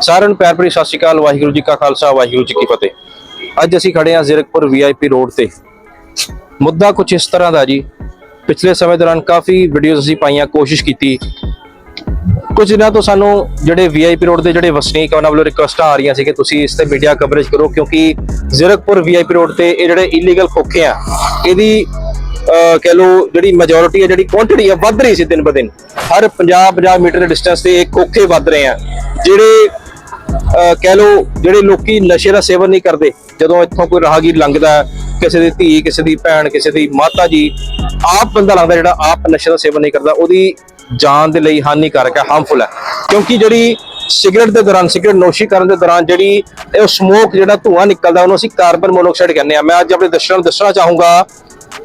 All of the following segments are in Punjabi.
ਸਾਰਿਆਂ ਨੂੰ ਪਿਆਰ ਭਰੀ ਸਤਿ ਸ਼੍ਰੀ ਅਕਾਲ ਵਾਹਿਗੁਰੂ ਜੀ ਕਾ ਖਾਲਸਾ ਵਾਹਿਗੁਰੂ ਜੀ ਕੀ ਫਤਿਹ। ਅੱਜ ਅਸੀਂ ਖੜੇ ਹਾਂ ਜ਼ੀਰਕਪੁਰ ਵੀਆਈਪੀ ਰੋਡ ਤੇ। ਮੁੱਦਾ ਕੁਝ ਇਸ ਤਰ੍ਹਾਂ ਦਾ ਜੀ ਪਿਛਲੇ ਸਮੇਂ ਦੌਰਾਨ ਕਾਫੀ ਵੀਡੀਓਜ਼ ਅਸੀਂ ਪਾਈਆਂ ਕੋਸ਼ਿਸ਼ ਕੀਤੀ। ਕੁਝ ਦਿਨਾਂ ਤੋਂ ਸਾਨੂੰ ਜਿਹੜੇ ਵੀਆਈਪੀ ਰੋਡ ਦੇ ਜਿਹੜੇ ਵਸਨੀਕ ਆ, ਉਹਨਾਂ ਵੱਲੋਂ ਰਿਕੁਐਸਟਾਂ ਆ ਰਹੀਆਂ ਸੀ ਕਿ ਤੁਸੀਂ ਇਸ ਤੇ ਮੀਡੀਆ ਕਵਰੇਜ ਕਰੋ ਕਿਉਂਕਿ ਜ਼ੀਰਕਪੁਰ ਵੀਆਈਪੀ ਰੋਡ ਤੇ ਇਹ ਜਿਹੜੇ ਇਲੀਗਲ ਖੋਖੇ ਆ ਇਹਦੀ ਕਹਿ ਲਓ ਜਿਹੜੀ ਮੈਜੋਰਿਟੀ ਹੈ, ਜਿਹੜੀ ਕੁਆਂਟੀਟੀ ਹੈ, ਵੱਧ ਰਹੀ ਸੀ ਦਿਨ ਬ ਦਿਨ। ਹਰ 50 50 ਮੀਟਰ ਦੇ ਡਿਸਟੈਂਸ ਤੇ ਇਹ ਖੋਖੇ ਵੱਧ ਰਹੇ ਆ। ਜਿਹੜੇ, ਅਹ, ਕਹਿ ਲਓ ਜਿਹੜੇ ਲੋਕੀ ਨਸ਼ੇ ਦਾ ਸੇਵਨ ਨਹੀਂ ਕਰਦੇ, ਜਦੋਂ ਇੱਥੋਂ ਕੋਈ ਰਾਹਗੀਰ ਲੰਘਦਾ ਕਿਸੇ ਦੀ ਧੀ, ਕਿਸੇ ਦੀ ਭੈਣ, ਕਿਸੇ ਦੀ ਮਾਤਾ ਜੀ, ਆਪ ਬੰਦਾ ਲੱਗਦਾ ਜਿਹੜਾ ਆਪ ਨਸ਼ੇ ਦਾ ਸੇਵਨ ਨਹੀਂ ਕਰਦਾ, ਉਹਦੀ ਜਾਨ ਦੇ ਲਈ ਹਾਨੀਕਾਰਕ ਹੈ ਹਾਰਮਫੁਲ ਹੈ। ਕਿਉਂਕਿ ਜਿਹੜੀ ਸਿਗਰਟ ਦੇ ਦੌਰਾਨ, ਸਿਗਰਟ ਨੋਸ਼ੀ ਕਰਨ ਦੇ ਦੌਰਾਨ ਜਿਹੜੀ ਇਹ ਸਮੋਕ ਜਿਹੜਾ ਧੂਆਂ ਨਿਕਲਦਾ, ਉਹਨੂੰ ਅਸੀਂ ਕਾਰਬਨ ਮੋਨੋਆਕਸਾਈਡ ਕਹਿੰਦੇ ਆ। ਮੈਂ ਅੱਜ ਆਪਣੇ ਦਰਸ਼ਕਾਂ ਨੂੰ ਦੱਸਣਾ ਚਾਹੂੰਗਾ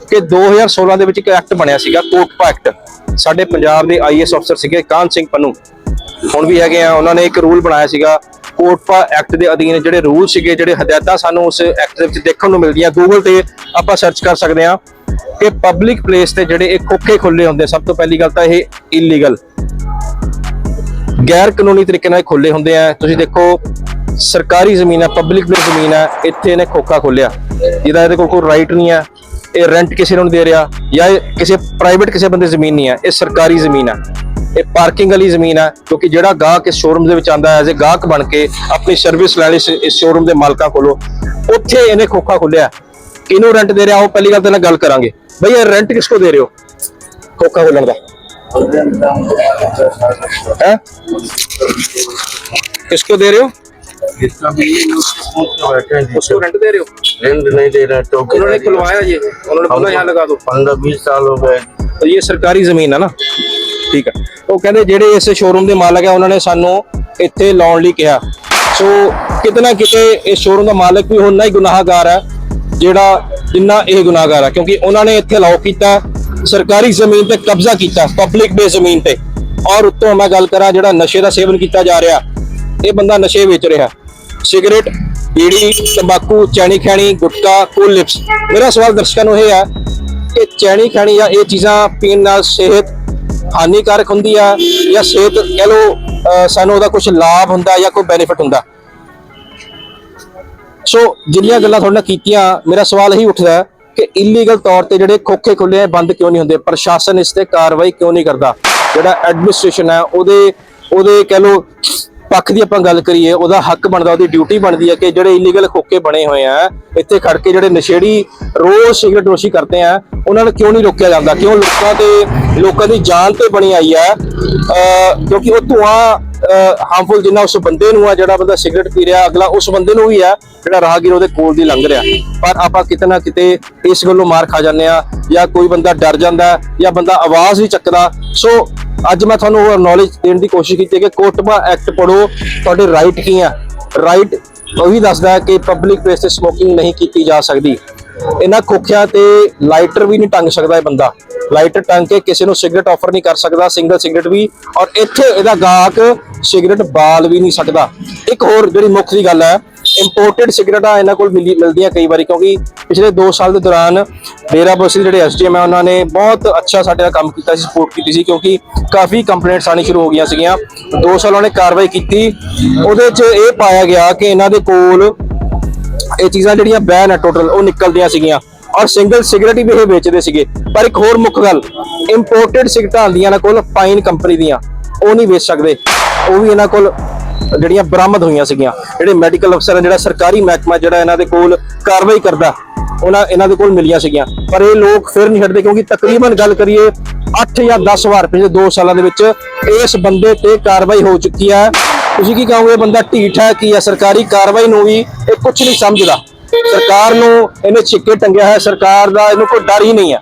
ਕਿ 2016 ਦੇ ਵਿੱਚ ਇੱਕ ਐਕਟ ਬਣਿਆ ਸੀਗਾ ਕੋਟਪਾ ਐਕਟ ਸਾਡੇ ਪੰਜਾਬ ਦੇ ਆਈਐਸ ਅਫਸਰ ਸੀਗੇ ਕਾਨ ਸਿੰਘ ਪੰਨੂ। ਹੁਣ ਵੀ ਹੈਗੇ ਆ, ਉਹਨਾਂ ਨੇ ਇੱਕ ਰੂਲ ਬਣਾਇਆ ਸੀਗਾ ਕੋਟਪਾ ਐਕਟ ਦੇ ਅਧੀਨ ਜਿਹੜੇ ਰੂਲ ਸੀਗੇ, ਜਿਹੜੇ ਹਦਾਇਤਾਂ ਸਾਨੂੰ ਉਸ ਐਕਟ ਦੇ ਵਿੱਚ ਦੇਖਣ ਨੂੰ ਮਿਲਦੀਆਂ ਗੂਗਲ ਤੇ ਆਪਾਂ ਸਰਚ ਕਰ ਸਕਦੇ ਆ ਕਿ ਪਬਲਿਕ ਪਲੇਸ ਤੇ ਜਿਹੜੇ ਇਹ ਖੋਖੇ ਖੁੱਲੇ ਹੁੰਦੇ, ਸਭ ਤੋਂ ਪਹਿਲੀ ਗੱਲ ਤਾਂ ਇਹ ਇਲੀਗਲ ਗੈਰ ਕਾਨੂੰਨੀ ਤਰੀਕੇ ਨਾਲ ਖੁੱਲੇ ਹੁੰਦੇ ਆ। ਤੁਸੀਂ ਦੇਖੋ, ਸਰਕਾਰੀ ਜ਼ਮੀਨ ਹੈ ਪਬਲਿਕ ਪਲੇਸ ਜ਼ਮੀਨ ਹੈ, ਇੱਥੇ ਇਹਨੇ ਖੋਖਾ ਖੋਲਿਆ ਜਿਹਦਾ ਇਹਦੇ ਕੋਲ ਕੋਈ ਰਾਈਟ ਨਹੀਂ ਹੈ। ਇਹ ਰੈਂਟ ਕਿਸੇ ਨੂੰ ਦੇ ਰਿਹਾ ਜਾਂ ਇਹ ਕਿਸੇ ਪ੍ਰਾਈਵੇਟ ਕਿਸੇ ਬੰਦੇ ਜ਼ਮੀਨ ਨਹੀਂ ਹੈ, ਇਹ ਸਰਕਾਰੀ ਜ਼ਮੀਨ ਹੈ। ਇਹ ਪਾਰਕਿੰਗ ਵਾਲੀ ਜ਼ਮੀਨ ਹੈ, ਕਿਉਂਕਿ ਜਿਹੜਾ ਗਾਹਕ ਇਸ ਸ਼ੋਰੂਮ ਦੇ ਵਿੱਚ ਆਂਦਾ ਹੈ ਐਜ਼ ਅ ਗਾਹਕ ਬਣ ਕੇ ਆਪਣੀ ਸਰਵਿਸ ਲੈਣ ਇਸ ਸ਼ੋਰੂਮ ਦੇ ਮਾਲਕਾਂ ਕੋਲੋਂ, ਉੱਥੇ ਇਹਨੇ ਖੋਖਾ ਖੁੱਲਿਆ ਕਿਹਨੂੰ ਰੈਂਟ ਦੇ ਰਿਹਾ, ਉਹ ਪਹਿਲੀ ਗੱਲ ਤੇ ਨਾਲ ਗੱਲ ਕਰਾਂਗੇ। ਬਈ ਇਹ ਰੈਂਟ ਕਿਸ ਕੋ ਦੇ ਰਹੇ ਹੋ? ਖੋਖਾ ਖੋਲਣ ਦਾ। ਹੈ? ਕਿਸ ਕੋ ਦੇ ਰਹੇ ਹੋ? इसका भी उसको बैठे हैं उसको रेंट दे रहे हो रेंट नहीं दे रहे तो उन्होंने खुलवाया ये उन्होंने बोला यहाँ लगा दो पंद्रह बीस साल हो गए तो ये ਸਰਕਾਰੀ ਜ਼ਮੀਨ ਹੈ ਨਾ ਠੀਕ ਹੈ ਉਹ ਕਹਿੰਦੇ ਜਿਹੜੇ ਇਸ ਸ਼ੋਰੂਮ ਦੇ ਮਾਲਕ ਹੈ ਉਹਨਾਂ ਨੇ ਸਾਨੂੰ ਇੱਥੇ ਲਾਉਣ ਲਈ ਕਿਹਾ ਸੋ ਕਿਤਨਾ ਕਿਤੇ ਇਸ ਸ਼ੋਰੂਮ ਦਾ ਮਾਲਕ ਵੀ ਉਹਨਾਂ ਹੀ ਗੁਨਾਹਗਾਰ ਹੈ ਜਿਹੜਾ ਜਿੰਨਾ ਇਹ ਗੁਨਾਹਗਾਰ ਹੈ ਕਿਉਂਕਿ ਉਹਨਾਂ ਨੇ ਇੱਥੇ ਲਾਓ ਕੀਤਾ ਸਰਕਾਰੀ ਜ਼ਮੀਨ ਤੇ ਕਬਜ਼ਾ ਕੀਤਾ ਪਬਲਿਕ ਬੇ ਜ਼ਮੀਨ ਤੇ ਔਰ ਉੱਤੋਂ ਮੈਂ ਗੱਲ ਕਰਾਂ ਜਿਹੜਾ ਨਸ਼ੇ ਦਾ ਸੇਵਨ ਕੀਤਾ ਜਾ ਰਿਹਾ ਇਹ ਬੰਦਾ ਨਸ਼ੇ ਵੇਚ ਰਿਹਾ ਸਿਗਰਟ ਬੀੜੀ ਤੰਬਾਕੂ, ਚੈਣੀ ਖੈਣੀ, ਗੁਟਕਾ ਕੂਲ ਲਿਪਸ ਮੇਰਾ ਸਵਾਲ ਦਰਸ਼ਕਾਂ ਨੂੰ ਇਹ ਹੈ ਕਿ ਚੈਣੀ ਖੈਣੀ ਜਾਂ ਇਹ ਚੀਜ਼ਾਂ ਪੀਣ ਨਾਲ ਸਿਹਤ ਹਾਨੀਕਾਰਕ ਹੁੰਦੀ ਆ ਜਾਂ ਸਿਹਤ ਕਹਿ ਲੋ ਸਾਨੂੰ ਉਹਦਾ ਕੁਝ ਲਾਭ ਹੁੰਦਾ ਜਾਂ ਕੋਈ ਬੈਨੀਫਿਟ ਹੁੰਦਾ? ਸੋ ਜਿੰਨੀਆਂ ਗੱਲਾਂ ਤੁਹਾਡੇ ਨਾਲ ਕੀਤੀਆਂ, ਮੇਰਾ ਸਵਾਲ ਇਹੀ ਉੱਠਦਾ ਕਿ ਇਲੀਗਲ ਤੌਰ ਤੇ ਜਿਹੜੇ ਖੋਖੇ ਖੁੱਲੇ ਬੰਦ ਕਿਉਂ ਨਹੀਂ ਹੁੰਦੇ? ਪ੍ਰਸ਼ਾਸਨ ਇਸ ਤੇ ਕਾਰਵਾਈ ਕਿਉਂ ਨਹੀਂ ਕਰਦਾ? ਜਿਹੜਾ ਐਡਮਿਨਿਸਟ੍ਰੇਸ਼ਨ ਹੈ ਉਹਦੇ ਉਹਦੇ ਕਹਿ ਲੋ ਪੱਖ ਦੀ ਆਪਾਂ ਗੱਲ ਕਰੀਏ, ਉਹਦਾ ਹੱਕ ਬਣਦਾ, ਉਹਦੀ ਡਿਊਟੀ ਬਣਦੀ ਹੈ ਕਿ ਜਿਹੜੇ ਇਲੀਗਲ ਖੋਕੇ ਬਣੇ ਹੋਏ ਆ, ਇੱਥੇ ਖੜ ਕੇ ਜਿਹੜੇ ਨਸ਼ੇੜੀ ਰੋਜ਼ ਸਿਗਰਟ ਨੋਸ਼ੀ ਕਰਦੇ ਆ, ਉਹਨਾਂ ਨੂੰ ਕਿਉਂ ਨਹੀਂ ਰੋਕਿਆ ਜਾਂਦਾ? ਕਿਉਂ ਲੋਕਾਂ ਤੇ ਲੋਕਾਂ ਦੀ ਜਾਨ ਤੇ ਬਣੀ ਆਈ ਹੈ? ਕਿਉਂਕਿ ਉਹ ਧੂਆਂ ਹਾਰਮਫੁਲ ਜਿੰਨਾ ਉਸ ਬੰਦੇ ਨੂੰ ਆ, ਜਿਹੜਾ ਬੰਦਾ ਸਿਗਰਟ ਪੀ ਰਿਹਾ, ਅਗਲਾ ਉਸ ਬੰਦੇ ਨੂੰ ਵੀ ਆ, ਜਿਹੜਾ ਰਾਹਗੀਰ ਉਹਦੇ ਕੋਲ ਦੀ ਲੰਘ ਰਿਹਾ। ਪਰ ਆਪਾਂ ਕਿਤੇ ਨਾ ਕਿਤੇ ਇਸ ਗੱਲੋਂ ਮਾਰ ਖਾ ਜਾਂਦੇ ਆ, ਜਾਂ ਕੋਈ ਬੰਦਾ ਡਰ ਜਾਂਦਾ, ਜਾਂ ਬੰਦਾ ਆਵਾਜ਼ ਨਹੀਂ ਚੱਕਦਾ। ਸੋ ਅੱਜ ਮੈਂ ਤੁਹਾਨੂੰ ਉਹ ਨੌਲੇਜ ਦੇਣ ਦੀ ਕੋਸ਼ਿਸ਼ ਕੀਤੀ ਕਿ ਕੋਟਬਾ ਐਕਟ ਪੜੋ ਤੁਹਾਡੇ ਰਾਈਟ ਕੀ ਆ? ਰਾਈਟ ਉਹ ਵੀ ਦੱਸਦਾ ਹੈ ਕਿ ਪਬਲਿਕ ਪਲੇਸ ਤੇ ਸਮੋਕਿੰਗ ਨਹੀਂ ਕੀਤੀ ਜਾ ਸਕਦੀ। ਇਹਨਾਂ ਖੋਖਿਆਂ ਤੇ ਲਾਈਟਰ ਵੀ ਨਹੀਂ ਟੰਗ ਸਕਦਾ ਇਹ ਬੰਦਾ। ਲਾਈਟਰ ਟੰਗ ਕੇ ਕਿਸੇ ਨੂੰ ਸਿਗਰਟ ਆਫਰ ਨਹੀਂ ਕਰ ਸਕਦਾ ਸਿੰਗਲ ਸਿਗਰਟ ਵੀ। ਔਰ ਇੱਥੇ ਇਹਦਾ ਗਾਹਕ ਸਿਗਰਟ ਬਾਲ ਵੀ ਨਹੀਂ ਸਕਦਾ। ਇੱਕ ਹੋਰ ਜਿਹੜੀ ਮੁੱਖ ਦੀ ਗੱਲ ਹੈ ਇੰਪੋਰਟਡ ਸਿਗਰਟਾਂ ਇਹਨਾਂ ਕੋਲ ਮਿਲੀ ਮਿਲਦੀਆਂ ਕਈ ਵਾਰੀ, ਕਿਉਂਕਿ ਪਿਛਲੇ 2 ਸਾਲ ਦੇ ਦੌਰਾਨ ਡੇਰਾ ਬਸੀ ਦੇ ਜਿਹੜੇ ਐਸਡੀਐਮ ਹੈ, ਉਹਨਾਂ ਨੇ ਬਹੁਤ ਅੱਛਾ ਸਾਡੇ ਨਾਲ ਕੰਮ ਕੀਤਾ ਸੀ ਸਪੋਰਟ ਕੀਤੀ ਸੀ, ਕਿਉਂਕਿ ਕਾਫੀ ਕੰਪਲੇਂਟਸ ਆਣੀ ਸ਼ੁਰੂ ਹੋ ਗਈਆਂ ਸੀਗੀਆਂ। 2 ਸਾਲ ਉਹਨੇ ਕਾਰਵਾਈ ਕੀਤੀ। ਉਹਦੇ 'ਚ ਇਹ ਪਾਇਆ ਗਿਆ ਕਿ ਇਹਨਾਂ ਦੇ ਕੋਲ ਇਹ ਚੀਜ਼ਾਂ ਜਿਹੜੀਆਂ ਬੈਨ ਹੈ ਟੋਟਲ ਉਹ ਨਿਕਲਦੀਆਂ ਸੀਗੀਆਂ। ਔਰ ਸਿੰਗਲ ਸਿਗਰਟ ਹੀ ਵੀ ਇਹ ਵੇਚਦੇ ਸੀਗੇ। ਪਰ ਇੱਕ ਹੋਰ ਮੁੱਖ ਗੱਲ ਇੰਪੋਰਟਡ ਸਿਗਰਟਾਂ ਆਉਂਦੀਆਂ ਇਹਨਾਂ ਕੋਲ ਪਾਈਨ ਕੰਪਨੀ ਦੀਆਂ। ਉਹ ਨਹੀਂ ਵੇਚ ਸਕਦੇ। ਉਹ ਵੀ ਇਹਨਾਂ ਕੋਲ ਜਿਹੜੀਆਂ ਬਰਾਮਦ ਹੋਈਆਂ ਸੀਗੀਆਂ। ਜਿਹੜੇ ਮੈਡੀਕਲ ਅਫਸਰ ਹਨ ਜਿਹੜਾ ਸਰਕਾਰੀ ਮਹਿਕਮਾ ਜਿਹੜਾ ਇਹਨਾਂ ਦੇ ਕੋਲ ਕਾਰਵਾਈ ਕਰਦਾ, ਉਹਨਾਂ ਇਹਨਾਂ ਦੇ ਕੋਲ ਮਿਲੀਆਂ ਸੀਗੀਆਂ। ਪਰ ਇਹ ਲੋਕ ਫਿਰ ਨਹੀਂ ਹਟਦੇ ਕਿਉਂਕਿ ਤਕਰੀਬਨ ਗੱਲ ਕਰੀਏ 8 ਜਾਂ 10 ਵਾਰ ਪਿਛਲੇ 2 ਸਾਲਾਂ ਦੇ ਵਿੱਚ ਇਸ ਬੰਦੇ ਤੇ ਕਾਰਵਾਈ ਹੋ ਚੁੱਕੀ ਹੈ। ਤੁਸੀਂ ਕੀ ਕਹੋਗੇ ਇਹ ਬੰਦਾ ਢੀਠ ਹੈ ਕੀ ਹੈ? ਸਰਕਾਰੀ ਕਾਰਵਾਈ ਨੂੰ ਵੀ ਇਹ ਕੁਝ ਨਹੀਂ ਸਮਝਦਾ। ਸਰਕਾਰ ਨੂੰ ਇਹਨੇ ਛਿੱਕੇ ਟੰਗਿਆ ਹੈ, ਸਰਕਾਰ ਦਾ ਇਹਨੂੰ ਕੋਈ ਡਰ ਹੀ ਨਹੀਂ ਹੈ।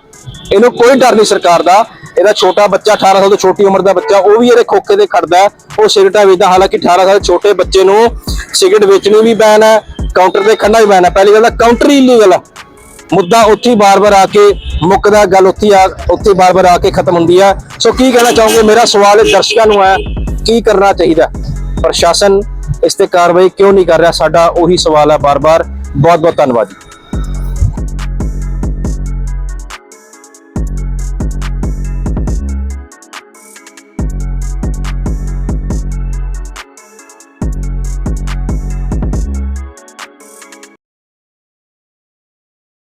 ਇਹਨੂੰ ਕੋਈ ਡਰ ਨਹੀਂ ਸਰਕਾਰ ਦਾ। ਇਹਦਾ ਛੋਟਾ ਬੱਚਾ 18 ਸਾਲ ਤੋਂ ਛੋਟੀ ਉਮਰ ਦਾ ਬੱਚਾ, ਉਹ ਵੀ ਇਹਦੇ ਖੋਖੇ ਤੇ ਖੜਦਾ ਉਹ ਸਿਗਰਟਾਂ ਵੇਚਦਾ, ਹਾਲਾਂਕਿ 18 ਸਾਲ ਦੇ ਛੋਟੇ ਬੱਚੇ ਨੂੰ ਸਿਗਰਟ ਵੇਚਣੀ ਵੀ ਬੈਨ ਹੈ, ਕਾਊਂਟਰ ਤੇ ਖੜਨਾ ਵੀ ਬੈਨ ਹੈ। ਪਹਿਲੀ ਗੱਲ ਤਾਂ ਕਾਊਂਟਰ ਹੀ illegal ਹੈ। ਮੁੱਦਾ ਉੱਥੇ ਹੀ ਬਾਰ-ਬਾਰ ਆ ਕੇ ਮੁੱਕਦਾ, ਗੱਲ ਉੱਥੇ ਆ, ਉੱਥੇ ਬਾਰ-ਬਾਰ ਆ ਕੇ ਖਤਮ ਹੁੰਦੀ ਹੈ। ਸੋ ਕੀ ਕਹਿਣਾ ਚਾਹੋਗੇ? ਮੇਰਾ ਸਵਾਲ ਇਹ ਦਰਸ਼ਕਾਂ ਨੂੰ ਹੈ, ਕੀ ਕਰਨਾ ਚਾਹੀਦਾ? ਪ੍ਰਸ਼ਾਸਨ ਇਸ ਤੇ ਕਾਰਵਾਈ ਕਿਉਂ ਨਹੀਂ ਕਰ ਰਿਹਾ? ਸਾਡਾ ਉਹੀ ਸਵਾਲ ਹੈ ਬਾਰ-ਬਾਰ। ਬਹੁਤ-ਬਹੁਤ ਧੰਨਵਾਦ ਜੀ।